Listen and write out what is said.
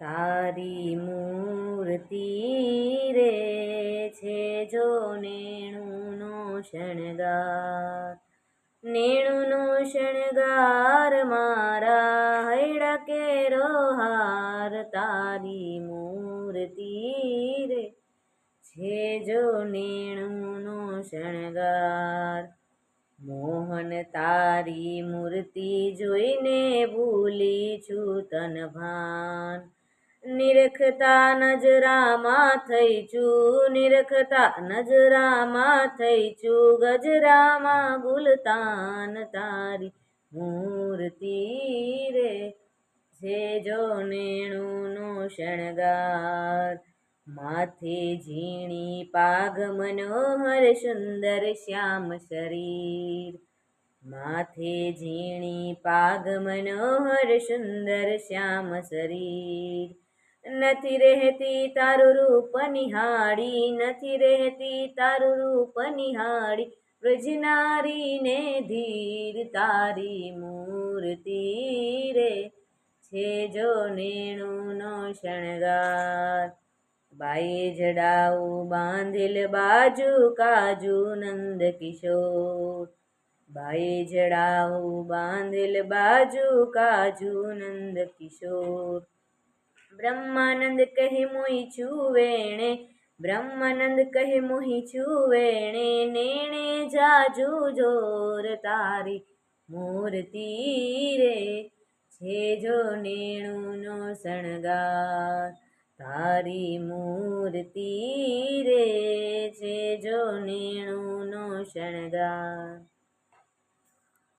તારી મૂર્તિ રે છે જો નેણુનો શણગાર. નેણુનો શણગાર મારા હૈડા કેરો હાર. તારી મૂર્તિ રે છે જો નેણુનો શણગાર. મોહન તારી મૂર્તિ જોઈને ભૂલી છું તન ભાન. નિરખતા નજરામાં થઈ છું, નિરખતા નજરામાં થઈ છું, ગજરામાં ગુલતાન તારી મૂર્તિ રે. છે જો નેણુનો શણગાર માથે ઝીણી પાઘ મનોહર સુંદર શ્યામ શરીર. માથે ઝીણી પાઘ મનોહર સુંદર શ્યામ શરીર. નથી રહેતી તારું રૂપ નિહાળી, નથી રહેતી તારું રૂપ નિહાળી. વ્રજનારીને ધીર તારી મૂર્તિ રે છે જો નેણુનો શણગાર. બાઈ જડાવું બાંધેલ બાજુ કાજુ નંદ કિશોર. બાઈ જડાવું બાંધેલ બાજુ કાજુ નંદ કિશોર. બ્રહ્માનંદ કહે મોહી છું વેણે બ્રહ્માનંદ કહે મોહી છું વેણે નેણે જાજુ જોર તારી મૂર્તિ રે છે જો નેણુનો શણગાર તારી મૂર્તિ રે છે જો નેણુનો શણગાર